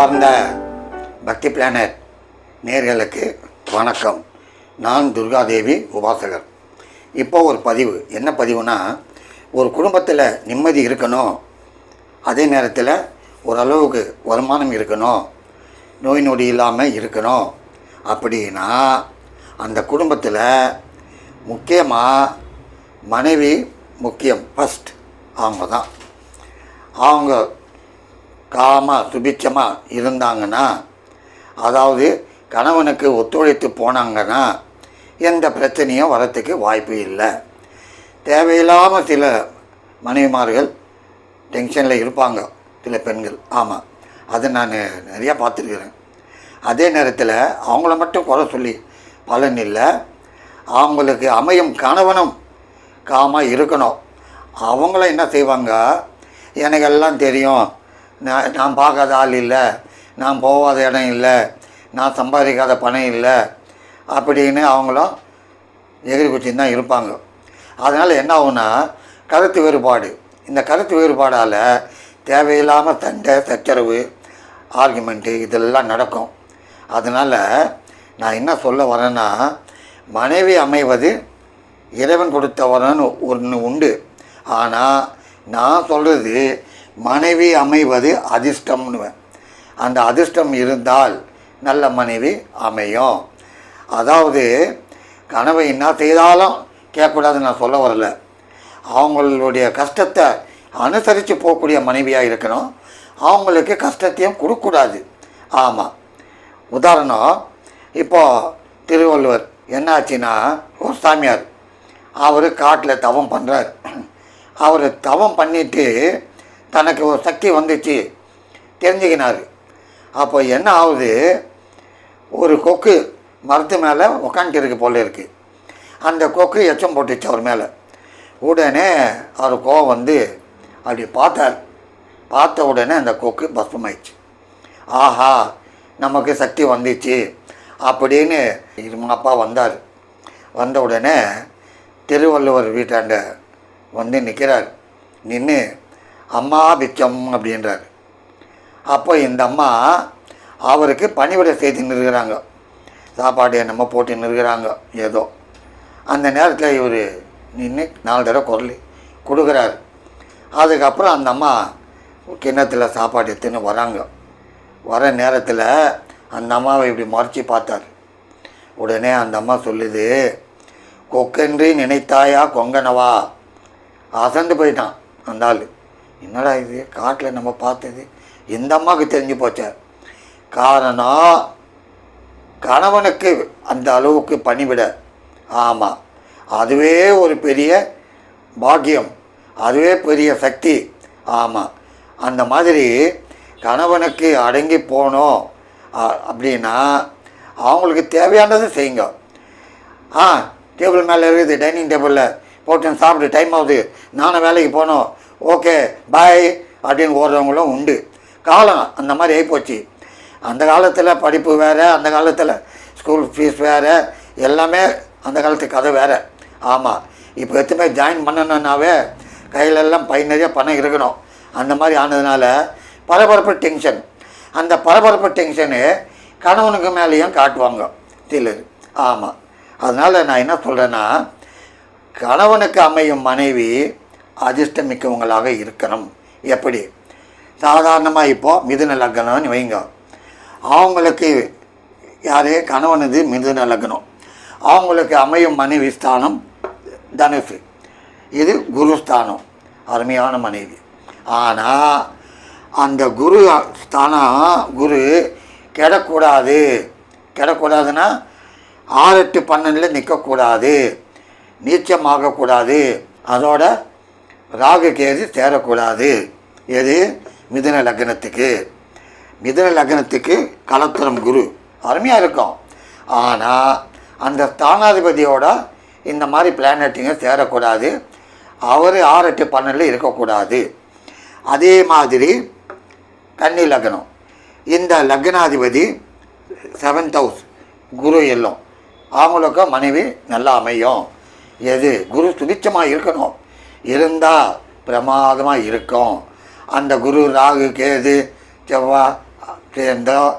அன்பார்ந்த பக்தி பிளானட் நேர்களுக்கு வணக்கம். நான் துர்காதேவி உபாசகர். இப்போ ஒரு பதிவு. என்ன பதிவுனா ஒரு குடும்பத்தில் நிம்மதி இருக்கணும். அதே நேரத்தில் ஓரளவுக்கு வருமானம் இருக்கணும். நோய் நொடி இல்லாமல் இருக்கணும். அப்படின்னா அந்த குடும்பத்தில் முக்கியமாக மனைவி முக்கியம். ஃபஸ்ட் அவங்க தான் அவங்க காமாக சுபிச்சமாக இருந்தாங்கன்னா அதாவது கணவனுக்கு ஒத்துழைத்து போனாங்கன்னா எந்த பிரச்சனையும் வரத்துக்கு வாய்ப்பு இல்லை. தேவையில்லாமல் சில மனைவிமார்கள் டென்ஷனில் இருப்பாங்க சில பெண்கள். ஆமாம் அதை நான் நிறையா பார்த்துருக்குறேன். அதே நேரத்தில் அவங்கள மட்டும் குறை சொல்லி பலன் இல்லை. அவங்களுக்கு அமையும் கணவனும் காமாக இருக்கணும். அவங்கள என்ன செய்வாங்க? எனக்கு எல்லாம் தெரியும். நான் நான் பார்க்காத ஆள் இல்லை. நான் போகாத இடம் இல்லை. நான் சம்பாதிக்காத பணம் இல்லை. அப்படின்னு அவங்களும் எகிரி குச்சின்னு தான் இருப்பாங்க. அதனால் என்ன ஆகுனா கருத்து வேறுபாடு. இந்த கருத்து வேறுபாடால் தேவையில்லாமல் சண்டை சச்சரவு ஆர்குமெண்ட்டு இதெல்லாம் நடக்கும். அதனால் நான் என்ன சொல்ல வரேன்னா மனைவி அமைவது இறைவன் கொடுத்த வரன்னு ஒன்று உண்டு. ஆனால் நான் சொல்கிறது மனைவி அமைவது அதிர்ஷ்டம்னுவேன் அந்த அதிர்ஷ்டம் இருந்தால் நல்ல மனைவி அமையும். அதாவது கனவை என்ன செய்தாலும் கேட்கக்கூடாதுன்னு நான் சொல்ல வரல. அவங்களுடைய கஷ்டத்தை அனுசரித்து போகக்கூடிய மனைவியாக இருக்கணும். அவங்களுக்கு கஷ்டத்தையும் கொடுக்கக்கூடாது. ஆமாம் உதாரணம் இப்போது திருவள்ளுவர் என்னாச்சுன்னா ஒரு சாமியார் அவர் காட்டில் தவம் பண்ணுறார் அவர் தவம் பண்ணிவிட்டு தனக்கு ஒரு சக்தி வந்துச்சு. தெரிஞ்சுக்கினார். அப்போ என்ன ஆகுது? ஒரு கொக்கு மரத்து மேலே உக்காந்துட்டு இருக்கு போல இருக்குது அந்த கொக்கு எச்சம் போட்டுச்சு அவர் மேலே. உடனே அவர் கோவம் வந்து அப்படி பார்த்தார். பார்த்த உடனே அந்த கொக்கு பஸ்பமாயிடுச்சு ஆஹா நமக்கு சக்தி வந்துச்சு அப்படின்னு இவங்க அப்பா வந்தார். வந்த உடனே திருவள்ளுவர் வீட்டாண்ட வந்து நிற்கிறார் நின்று அம்மா பிச்சம் அப்படின்றார். அப்போ இந்த அம்மா அவருக்கு பணிவிடை செய்து நிறுகிறாங்க. சாப்பாடு என்னமோ போட்டு நிறுகிறாங்க ஏதோ. அந்த நேரத்தில் இவர் நின்று நாலு தடவை குரல் கொடுக்குறாரு. அதுக்கப்புறம் அந்த அம்மா கிண்ணத்தில் சாப்பாடு எடுத்துன்னு வராங்க. வர நேரத்தில் அந்த அம்மாவை இப்படி மறைச்சி பார்த்தார். உடனே அந்த அம்மா சொல்லுது கொக்கென்று நினைத்தாயா கொங்கனவா? அசந்து போயிட்டான் அந்த ஆள். என்னடா இது? காட்டில் நம்ம பார்த்தது. எந்த அம்மாவுக்கு தெரிஞ்சு போச்ச? காரணம் கணவனுக்கு அந்த அளவுக்கு பணிவிட. ஆமாம் அதுவே ஒரு பெரிய பாக்கியம். அதுவே பெரிய சக்தி. ஆமாம் அந்த மாதிரி கணவனுக்கு அடங்கி போனோம். அப்படின்னா அவங்களுக்கு தேவையானதை செய்யுங்க. ஆ டேபிள் மேலே இருக்குது டைனிங் டேபிளில் போட்டு சாப்பிட்டு டைம் ஆகுது. நானும் வேலைக்கு போகணும் ஓகே பாய் அப்படின்னு ஓடுறவங்களும் உண்டு. காலம் அந்த மாதிரி ஆகிப்போச்சு அந்த காலத்தில் படிப்பு வேறு அந்த காலத்தில் ஸ்கூல் ஃபீஸ் வேறு எல்லாமே அந்த காலத்து கதை வேறு. ஆமாம் இப்போ எத்தனை ஜாயின் பண்ணணுன்னாவே கையிலெல்லாம் பை நிறைய பணம் இருக்கணும். அந்த மாதிரி ஆனதுனால பரபரப்பு டென்ஷன் அந்த பரபரப்பு டென்ஷனு கணவனுக்கு மேலேயும் காட்டுவாங்க. சிலர் ஆமாம் அதனால் நான் என்ன சொல்கிறேன்னா கணவனுக்கு அமையும் மனைவி அதிர்ஷ்டமிக்கவங்களாக இருக்கணும். எப்படி? சாதாரணமாக இப்போது மிதுன லக்னம்னு வைங்க. அவங்களுக்கு யார்? கணவனது மிதுன லக்னம். அவங்களுக்கு அமையும் மனைவி ஸ்தானம் தனுசு. இது குருஸ்தானம் அருமையான மனைவி. ஆனால் அந்த குரு ஸ்தானம் குரு கெடக்கூடாது. கெடக்கூடாதுன்னா ஆறு எட்டு பன்னெண்டில் நிற்கக்கூடாது நீச்சமாகக்கூடாது. அதோட ராகு கேது சேரக்கூடாது எது? மிதுன லக்னத்துக்கு. மிதுன லக்னத்துக்கு கலத்திரம் குரு. அருமையாக இருக்கும். ஆனால் அந்த ஸ்தானாதிபதியோட இந்த மாதிரி பிளானட்டுங்க சேரக்கூடாது. அவர் ஆறு எட்டு பன்னெண்டில் இருக்கக்கூடாது. அதே மாதிரி கன்னி லக்னம். இந்த லக்னாதிபதி செவன்த் ஹவுஸ் குரு எல்லும். அவங்களுக்கும் மனைவி நல்லா அமையும். எது? குரு சுபிச்சமாக இருக்கணும். இருந்தால் பிரமாதமாக இருக்கும். அந்த குரு ராகு கேது செவ்வாய் சேர்ந்தோ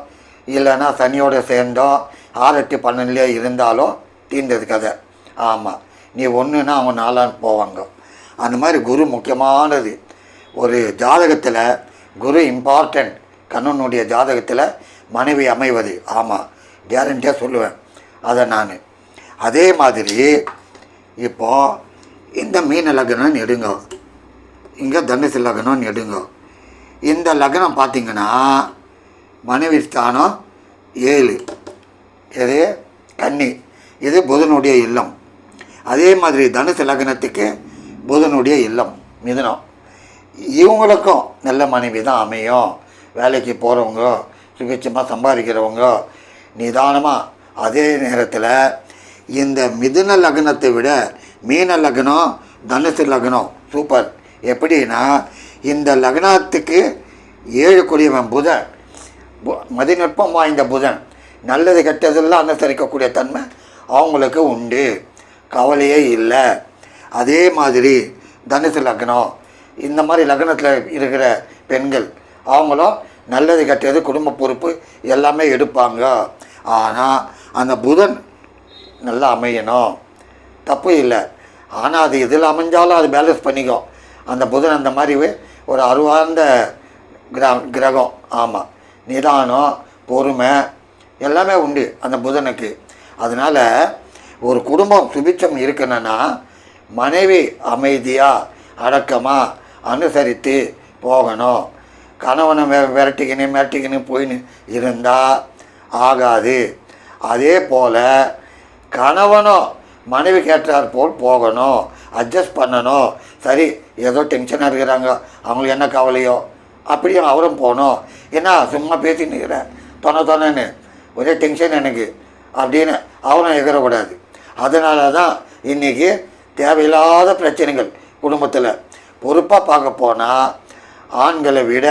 இல்லைன்னா சனியோடு சேர்ந்தோ ஆறு எட்டு பன்னெண்டுலேயோ தீர்ந்தது கதை. ஆமாம் நீ ஒன்றுனா அவங்க நாலான்னு போவாங்க. அந்த மாதிரி குரு முக்கியமானது. ஒரு ஜாதகத்தில் குரு இம்பார்ட்டண்ட் கண்ணனுடைய ஜாதகத்தில் மனைவி அமைவது. ஆமாம் கேரண்டியாக சொல்லுவேன். அதை நான். அதே மாதிரி இப்போ இந்த மீன லக்னம் எடுங்க. இங்கே தனுசு லக்னம் எடுங்க. இந்த லக்னம் பார்த்தீங்கன்னா மனைவி ஸ்தானம் ஏழு. எது கன்னி. இது புதனுடைய இல்லம். அதே மாதிரி தனுசு லக்னத்துக்கு புதனுடைய இல்லம் மிதுனம். இவங்களுக்கும் நல்ல மனைவி தான் அமையும். வேலைக்கு போகிறவங்க சுபிட்சமாக சம்பாதிக்கிறவங்க நிதானமாக அதே நேரத்தில் இந்த மிதுன லக்னத்தை விட மீன லக்னம் தனுசு லக்னம். சூப்பர் எப்படின்னா இந்த லக்னத்துக்கு ஏழு குடியவன் புதன். மதிநுட்பம் வாய்ந்த புதன். நல்லது கெட்டதெல்லாம் அனுசரிக்கக்கூடிய தன்மை அவங்களுக்கு உண்டு. கவலையே இல்லை. அதே மாதிரி தனுசு லக்னம். இந்த மாதிரி லக்னத்தில் இருக்கிற பெண்கள் அவங்களும் நல்லது கெட்டது குடும்ப பொறுப்பு எல்லாமே எடுப்பாங்க. ஆனால் அந்த புதன் நல்லா அமையணும். தப்பு இல்லை. ஆனால் அது எதில் அமைஞ்சாலும் அது பேலன்ஸ் பண்ணிக்கும் அந்த புதன் அந்த மாதிரி ஒரு அருவார்ந்த கிர கிரகம். ஆமாம் நிதானம் பொறுமை எல்லாமே உண்டு அந்த புதனுக்கு. அதனால் ஒரு குடும்பம் சுபிச்சம் இருக்கணும்னா மனைவி அமைதியாக அடக்கமாக அனுசரித்து போகணும். கணவனை வெ விரட்டிக்கினு மிரட்டிக்கின்னு போயின்னு இருந்தால் ஆகாது. அதே போல் கணவனும் மனைவி கேட்டார் போல் போகணும் அட்ஜஸ்ட் பண்ணணும். சரி ஏதோ டென்ஷனாக இருக்கிறாங்க. அவங்களுக்கு என்ன கவலையோ? அப்படியும் அவரும் போகணும். என்ன சும்மா பேசின்னு இருக்கிறேன். தொண தொணன்னு. ஒரே டென்ஷன் எனக்கு. அப்படின்னு அவரும் எகிறக்கூடாது அதனால தான் இன்றைக்கி தேவையில்லாத பிரச்சனைகள் குடும்பத்தில். பொறுப்பாக பார்க்க போனால் ஆண்களை விட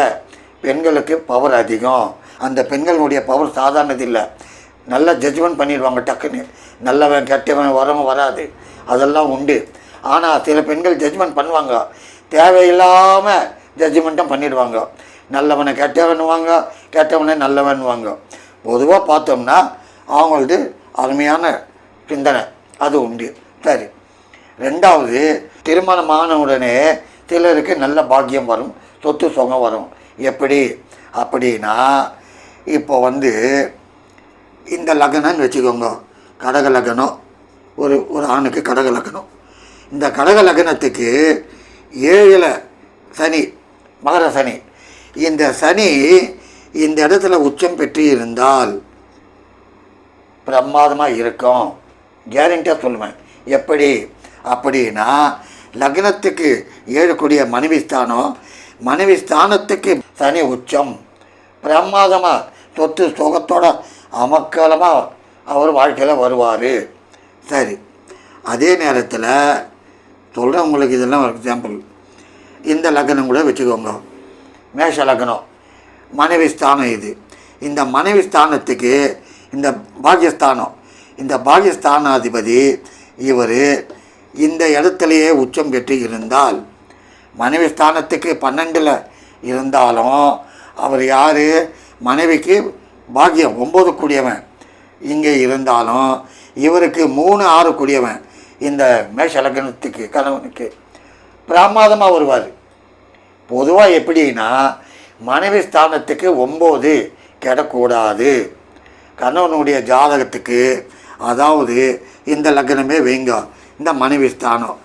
பெண்களுக்கு பவர் அதிகம். அந்த பெண்களுடைய பவர் சாதாரணது இல்லை. நல்லா ஜட்ஜ்மெண்ட் பண்ணிடுவாங்க டக்குன்னு. நல்லவன் கெட்டவன் வரவன் வராது. அதெல்லாம் உண்டு. ஆனால் சில பெண்கள் ஜட்ஜ்மெண்ட் பண்ணுவாங்க. தேவையில்லாமல் ஜட்ஜ்மெண்ட்டும் பண்ணிடுவாங்க. நல்லவனை கெட்டவனுவாங்க கெட்டவனை நல்லவன்வாங்க பொதுவாக பார்த்தோம்னா அவங்களது அருமையான சிந்தனை. அது உண்டு. சரி. ரெண்டாவது திருமணமான உடனே சிலருக்கு நல்ல பாக்கியம் வரும். சொத்து சுகம் வரும். எப்படி? அப்படின்னா இப்போ வந்து இந்த லக்னம்னு வச்சுக்கோங்க. கடக லக்னம். ஒரு ஒரு ஆணுக்கு கடக லக்னம். இந்த கடக லக்னத்துக்கு ஏழில் சனி மகர சனி. இந்த சனி இந்த இடத்துல உச்சம் பெற்று இருந்தால் பிரமாதமாக இருக்கும். கேரண்டியாக சொல்லுவேன். எப்படி? அப்படின்னா லக்னத்துக்கு ஏழக்கூடிய மனைவி ஸ்தானம் மனைவி ஸ்தானத்துக்கு சனி உச்சம். பிரமாதமாக சொத்து சுகத்தோட அமக்கலமாக அவர் வாழ்க்கையில் வருவார். சரி. அதே நேரத்தில் சொல்கிறேன் உங்களுக்கு இதெல்லாம் ஒரு எக்ஸாம்பிள் இந்த லக்னம் கூட வச்சுக்கோங்க. மேஷ லக்னம் மனைவி ஸ்தானம் இது. இந்த மனைவி ஸ்தானத்துக்கு இந்த பாகியஸ்தானம். இந்த பாகியஸ்தானாதிபதி இவர் இந்த இடத்துலையே உச்சம் பெற்று இருந்தால் மனைவி ஸ்தானத்துக்கு பன்னெண்டில் இருந்தாலும் அவர் யார்? மனைவிக்கு பாக்கியம் ஒம்பது கூடியவன் இங்கே இருந்தாலும் இவருக்கு மூணு ஆறு கூடியவன் இந்த மேஷ லக்னத்துக்கு கணவனுக்கு பிரமாதமாக வருவார். பொதுவாக எப்படின்னா மனைவி ஸ்தானத்துக்கு ஒம்பது கெடக்கூடாது. கணவனுடைய ஜாதகத்துக்கு அதாவது இந்த லக்னமே வைங்க இந்த மனைவி ஸ்தானம்.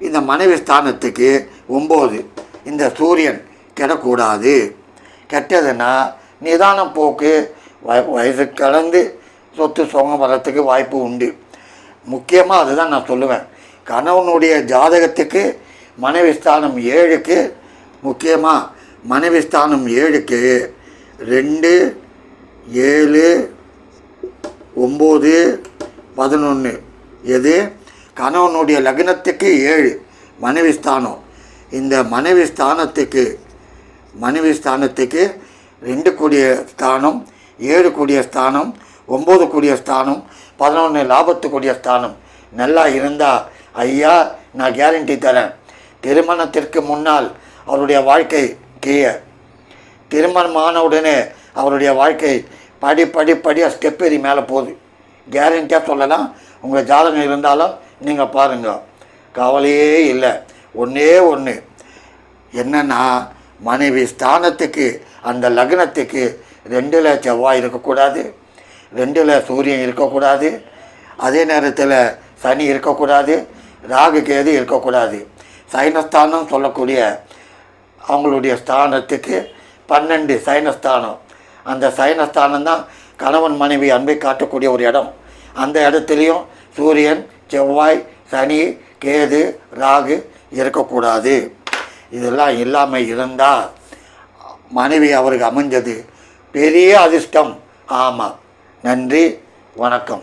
இந்த மனைவி ஸ்தானத்துக்கு ஒம்பது இந்த சூரியன் கெடக்கூடாது. கெட்டதுன்னா நிதானம் போக்கு வய வயசு கலந்து சொத்து சுகம் வர்றதுக்கு வாய்ப்பு உண்டு. முக்கியமாக அதுதான் நான் சொல்லுவேன். கணவனுடைய ஜாதகத்துக்கு மனைவி ஸ்தானம் ஏழுக்கு முக்கியமாக மனைவி ஸ்தானம் ஏழுக்கு ரெண்டு ஏழு ஒம்பது பதினொன்று எது? கணவனுடைய லக்னத்துக்கு ஏழு மனைவி ஸ்தானம். இந்த மனைவி ஸ்தானத்துக்கு மனைவி ஸ்தானத்துக்கு ரெண்டு கூடிய ஸ்தானம் ஏழு கூடிய ஸ்தானம் ஒம்பது கூடிய ஸ்தானம் பதினொன்று லாபத்துக்குரிய ஸ்தானம். நல்லா இருந்தால் ஐயா நான் கேரண்டி தரேன். திருமணத்திற்கு முன்னால் அவருடைய வாழ்க்கை கீழ. திருமணமான உடனே அவருடைய வாழ்க்கை படி படி படியாக ஸ்டெப் ஏறி மேலே போகுது. கேரண்டியாக சொல்லலாம். உங்கள் ஜாதகம் இருந்தாலும் நீங்கள் பாருங்கள் கவலையே இல்லை. ஒன்றே ஒன்று என்னன்னா மனைவி ஸ்தானத்துக்கு அந்த லக்னத்துக்கு ரெண்டில் செவ்வாய் இருக்கக்கூடாது ரெண்டில் சூரியன் இருக்கக்கூடாது அதே நேரத்தில் சனி இருக்கக்கூடாது ராகு கேது இருக்கக்கூடாது. சைனஸ்தானம் சொல்லக்கூடிய அவங்களுடைய ஸ்தானத்துக்கு பன்னெண்டு சைனஸ்தானம். அந்த சைனஸ்தானம் தான் கணவன் மனைவி அன்பை காட்டக்கூடிய ஒரு இடம். அந்த இடத்துலையும் சூரியன் செவ்வாய் சனி கேது ராகு இருக்கக்கூடாது. இதெல்லாம் இல்லாமல் இருந்தால் மனைவி அவருக்கு அமைஞ்சது பெரிய அதிர்ஷ்டம். ஆமாம். நன்றி. வணக்கம்.